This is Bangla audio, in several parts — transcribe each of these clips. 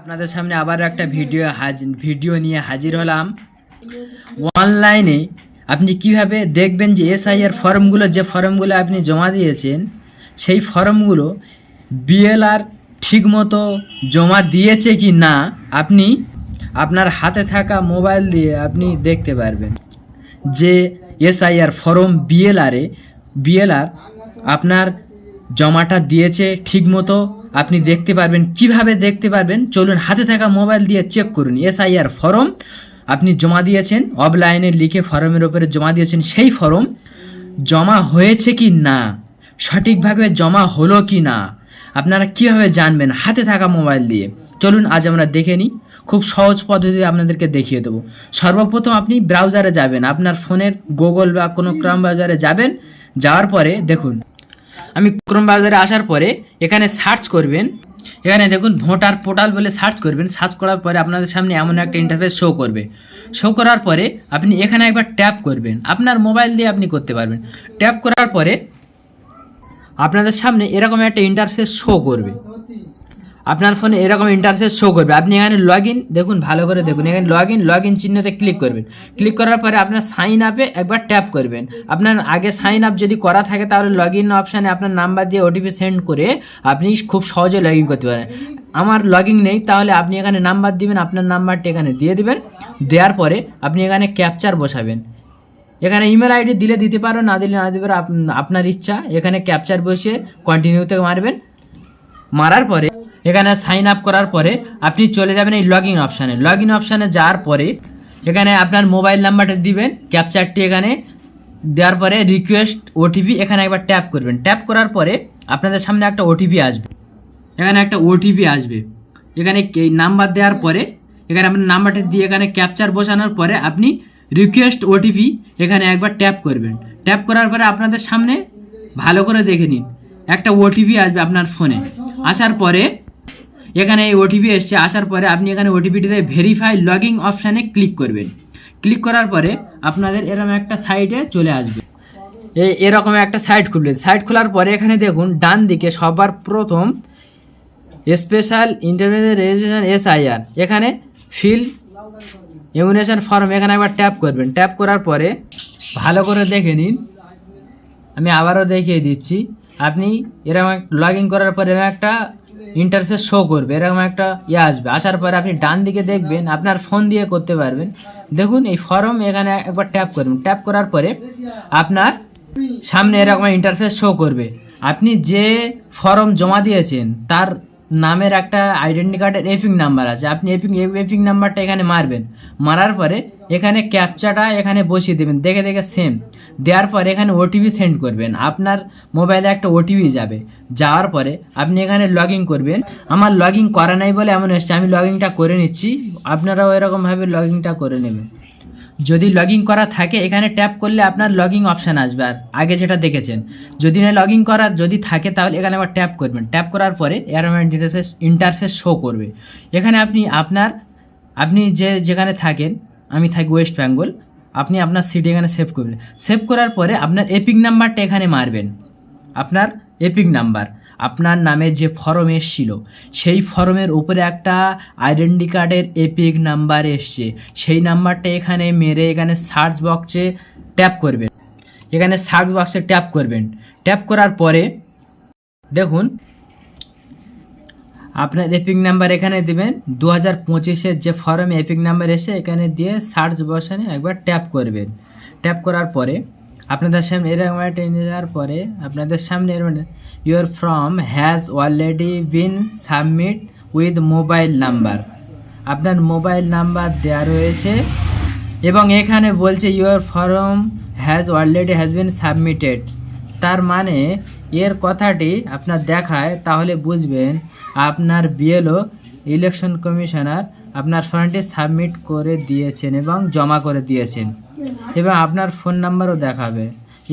আপনাদের সামনে আবার একটা ভিডিও ভিডিও নিয়ে হাজির হলাম। অনলাইনে আপনি কীভাবে দেখবেন যে এসআইআর ফর্মগুলো, যে ফর্মগুলো আপনি জমা দিয়েছেন, সেই ফর্মগুলো বিএলআর ঠিকমতো জমা দিয়েছে কি না, আপনি আপনার হাতে থাকা মোবাইল দিয়ে আপনি দেখতে পারবেন। যে এসআইআর ফর্ম বিএলআরে বিএলআর আপনার জমাটা দিয়েছে ঠিকমতো আপনি দেখতে পারবেন, কীভাবে দেখতে পারবেন, চলুন হাতে থাকা মোবাইল দিয়ে চেক করুন। এসআইআর ফর্ম আপনি জমা দিয়েছেন অফলাইনে লিখে ফর্মের ওপরে জমা দিয়েছেন সেই ফর্ম জমা হয়েছে কি না, সঠিকভাবে জমা হলো কি না, আপনারা কীভাবে জানবেন হাতে থাকা মোবাইল দিয়ে? চলুন আজ আমরা দেখে নিই, খুব সহজ পদ্ধতি আপনাদেরকে দেখিয়ে দেবো। সর্বপ্রথম আপনি ব্রাউজারে যাবেন, আপনার ফোনের গুগল বা কোনো ক্রম ব্রাউজারে যাবেন, যাওয়ার পরে দেখুন আমি ক্রোম ব্রাউজারে আসার পরে এখানে সার্চ করবেন। এখানে দেখুন ভোটার পোর্টাল বলে সার্চ করবেন। সার্চ করার পরে আপনাদের সামনে এমন একটা ইন্টারফেস শো করবে। শো করার পরে আপনি এখানে একবার ট্যাপ করবেন। আপনার মোবাইল দিয়ে আপনি করতে পারবেন। ট্যাপ করার পরে আপনাদের সামনে এরকম একটা ইন্টারফেস শো করবে। আপনার ফোনে এরকম ইন্টারফেস শো করবে। আপনি এখানে লগ ইন দেখুন, ভালো করে দেখুন। এখানে লগ ইন লগ ইন চিহ্নতে ক্লিক করবেন। ক্লিক করার পরে আপনার সাইন আপে একবার ট্যাপ করবেন। আপনার আগে সাইন আপ যদি করা থাকে, তাহলে লগ ইন অপশানে আপনার নাম্বার দিয়ে ওটিপি সেন্ড করে আপনি খুব সহজে লগ ইন করতে পারেন। আমার লগ নেই, তাহলে আপনি এখানে নাম্বার দিবেন, আপনার নাম্বারটি এখানে দিয়ে দিবেন। দেওয়ার পরে আপনি এখানে ক্যাপচার বসাবেন। এখানে ইমেল আইডি দিলে দিতে পারো, না দিলে না দিতে আপনার ইচ্ছা। এখানে ক্যাপচার বসিয়ে কন্টিনিউতে মারবেন। মারার পরে এখানে সাইন আপ করার পরে আপনি চলে যাবেন এই লগ ইন অপশানে লগ ইন অপশানে যাওয়ার পরে এখানে আপনার মোবাইল নাম্বারটা দিবেন। ক্যাপচারটি এখানে দেওয়ার পরে রিকোয়েস্ট ওটিপি এখানে একবার ট্যাপ করবেন। ট্যাপ করার পরে আপনাদের সামনে একটা ওটিপি আসবে। এখানে একটা ওটিপি আসবে। এখানে নাম্বার দেওয়ার পরে এখানে আপনার নাম্বারটা দিয়ে এখানে ক্যাপচার বসানোর পরে আপনি রিকোয়েস্ট ওটিপি এখানে একবার ট্যাপ করবেন। ট্যাপ করার পরে আপনাদের সামনে ভালো করে দেখে নিন। একটা ওটিপি আসবে আপনার ফোনে আসার পরে এখানে এই ওটিপি এসছে, আসার পরে আপনি এখানে ওটিপিটিতে ভেরিফাই লগিং অপশানে ক্লিক করবেন। ক্লিক করার পরে আপনাদের এরকম একটা সাইটে চলে আসবে। এরকম একটা সাইট খুলবে সাইট খোলার পরে এখানে দেখুন, ডান দিকে সবার প্রথম স্পেশাল ইন্টারভিউ রেজিস্ট্রেশন এসআইআর এখানে ফিল ইমিউনেশন ফর্ম এখানে একবার ট্যাপ করবেন। ট্যাপ করার পরে ভালো করে দেখে নিন। আমি আবারও দেখিয়ে দিচ্ছি। আপনি এরকম লগ ইন করার পর এরকম একটা ইন্টারফেস শো করবে, এরকম একটা ইয়ে আসবে। আসার পরে আপনি ডান দিকে দেখবেন, আপনার ফোন দিয়ে করতে পারবেন। দেখুন, এই ফর্ম এখানে একবার ট্যাপ করবেন ট্যাপ করার পরে আপনার সামনে এরকম ইন্টারফেস শো করবে। আপনি যে ফর্ম জমা দিয়েছেন, তার নামের একটা আইডেন্টি কার্ডের এপিং নাম্বার আছে। আপনি এপিং এপিং নাম্বারটা এখানে মারবেন। মারার পরে এখানে ক্যাপচাটা এখানে বসিয়ে দেবেন। দেখে দেখে সেম দেওয়ার পরে এখানে ওটিপি সেন্ড করবেন। আপনার মোবাইলে একটা ওটিপি যাবে। যাওয়ার পরে আপনি এখানে লগ করবেন। আমার লগ করা নাই বলে এমন এসছে আমি লগ করে নিচ্ছি। আপনারাও এরকমভাবে লগ করে নেবেন। যদি লগ করা থাকে, এখানে ট্যাপ করলে আপনার লগ অপশান আসবে। আর আগে যেটা দেখেছেন, যদি না লগ করা, যদি থাকে তাহলে এখানে আবার ট্যাপ করবেন। ট্যাপ করার পরে এরকম ইন্টারফেস ইন্টারফেস শো করবে। এখানে আপনি আপনার, আপনি যে যেখানে থাকেন, আমি থাকি ওয়েস্ট বেঙ্গল আপনি আপনার সিটি এখানে সেভ করবেন। সেভ করার পরে আপনার এপিক নাম্বারটা এখানে মারবেন। আপনার এপিক নাম্বার আপনার নামে যে ফর্ম এসছিল, সেই ফর্মের উপরে একটা আইডেন্টি কার্ডের এপিক নাম্বার এসছে। সেই নাম্বারটা এখানে মেরে এখানে সার্চ বক্সে ট্যাপ করবেন। এখানে সার্চ বক্সে ট্যাপ করবেন। ট্যাপ করার পরে দেখুন, আপনার এপিক নাম্বার এখানে দেবেন। দু হাজার পঁচিশের যে ফর্মে এপিক নাম্বার এসে এখানে দিয়ে সার্চ বসানে একবার ট্যাপ করবেন। ট্যাপ করার পরে আপনাদের সামনে এরকম যাওয়ার পরে আপনাদের সামনে your form has already been submit with mobile number আপনার মোবাইল নাম্বার দেওয়া রয়েছে এবং এখানে বলছে your form has already has been submitted তার মানে এর কথাটি আপনার দেখায়, তাহলে বুঝবেন আপনার বিএলও ইলেকশন কমিশনার আপনার ফর্মটি সাবমিট করে দিয়েছেন এবং জমা করে দিয়েছেন। এবং আপনার ফোন নাম্বারও দেখাবে।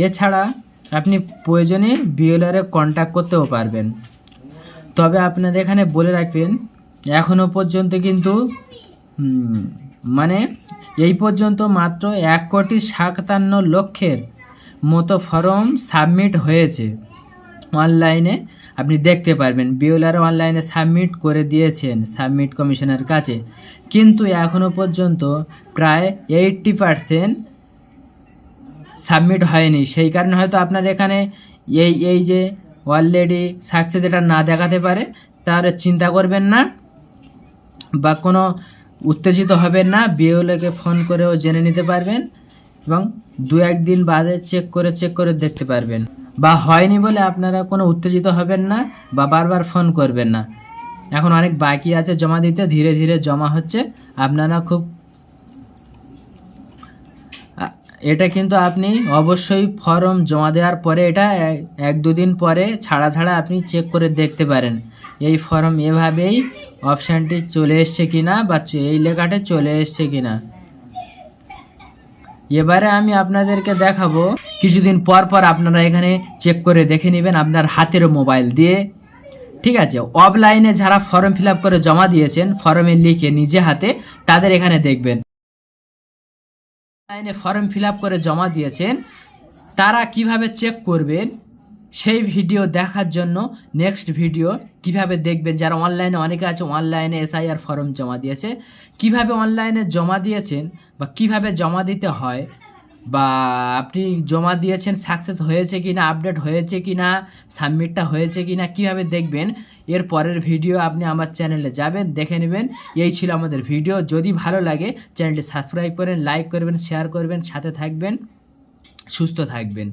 এছাড়া আপনি প্রয়োজনে বিএলআরে কন্ট্যাক্ট করতেও পারবেন। তবে আপনাদের এখানে বলে রাখবেন এখনও পর্যন্ত কিন্তু মানে এই পর্যন্ত মাত্র এক কোটি সাতান্ন লক্ষের মতো ফর্ম সাবমিট হয়েছে। অনলাইনে আপনি দেখতে পারবেন বিওলার অনলাইনে সাবমিট করে দিয়েছেন, সাবমিট কমিশনের কাছে। কিন্তু এখনও পর্যন্ত প্রায় এইটটি পারসেন্ট সাবমিট হয়নি। সেই কারণে হয়তো আপনার এখানে এই এই যে অলরেডি সাকসেস এটা না দেখাতে পারে, তাহলে চিন্তা করবেন না বা কোনো উত্তেজিত হবেন না বিওলেকে ফোন করেও জেনে নিতে পারবেন এবং দু একদিন বাদে চেক করে চেক করে দেখতে পারবেন। বা হয়নি বলে আপনারা কোনো উত্তেজিত হবেন না বা বারবার ফোন করবেন না। এখন অনেক বাকি আছে জমা দিতে, ধীরে ধীরে জমা হচ্ছে। আপনারা খুব এটা কিন্তু আপনি অবশ্যই ফর্ম জমা দেওয়ার পরে এটা এক- দুদিন পরে ছাড়া ছাড়া আপনি চেক করে দেখতে পারেন। এই ফর্ম এভাবেই অপশানটি চলে এসছে কিনা বা এই লেখাটা চলে এসছে কিনা। এবারে আমি আপনাদেরকে দেখাবো। কিছুদিন পর পর আপনারা এখানে চেক করে দেখে নেবেন আপনার হাতের মোবাইল দিয়ে। ঠিক আছে অফলাইনে যারা ফর্ম ফিল করে জমা দিয়েছেন ফর্মে লিখে নিজে হাতে তাদের এখানে দেখবেন। অনলাইনে ফর্ম ফিল করে জমা দিয়েছেন। তারা কীভাবে চেক করবেন, সেই ভিডিও দেখার জন্য নেক্সট ভিডিও কীভাবে দেখবেন যারা অনলাইনে অনেকে আছে, অনলাইনে এসআইআর ফর্ম জমা দিয়েছে। কীভাবে অনলাইনে জমা দিয়েছেন বা কীভাবে জমা দিতে হয় বা আপনি জমা দিয়েছেন সাকসেস হয়েছে কি না আপডেট হয়েছে কি না সাবমিটটা হয়েছে কি না কীভাবে দেখবেন, এর পরের ভিডিও আপনি আমার চ্যানেলে যাবেন, দেখে নেবেন। এই ছিল আমাদের ভিডিও যদি ভালো লাগে চ্যানেলটি সাবস্ক্রাইব করেন লাইক করবেন শেয়ার করবেন, সাথে থাকবেন, সুস্থ থাকবেন।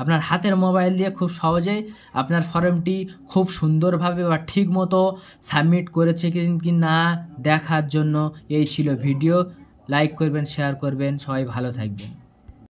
আপনার হাতের মোবাইল দিয়ে খুব সহজেই আপনার ফর্মটি খুব সুন্দরভাবে বা ঠিক মতো সাবমিট করেছে কি না দেখার জন্য এই ছিল ভিডিও লাইক করবেন শেয়ার করবেন, সবাই ভালো থাকবেন।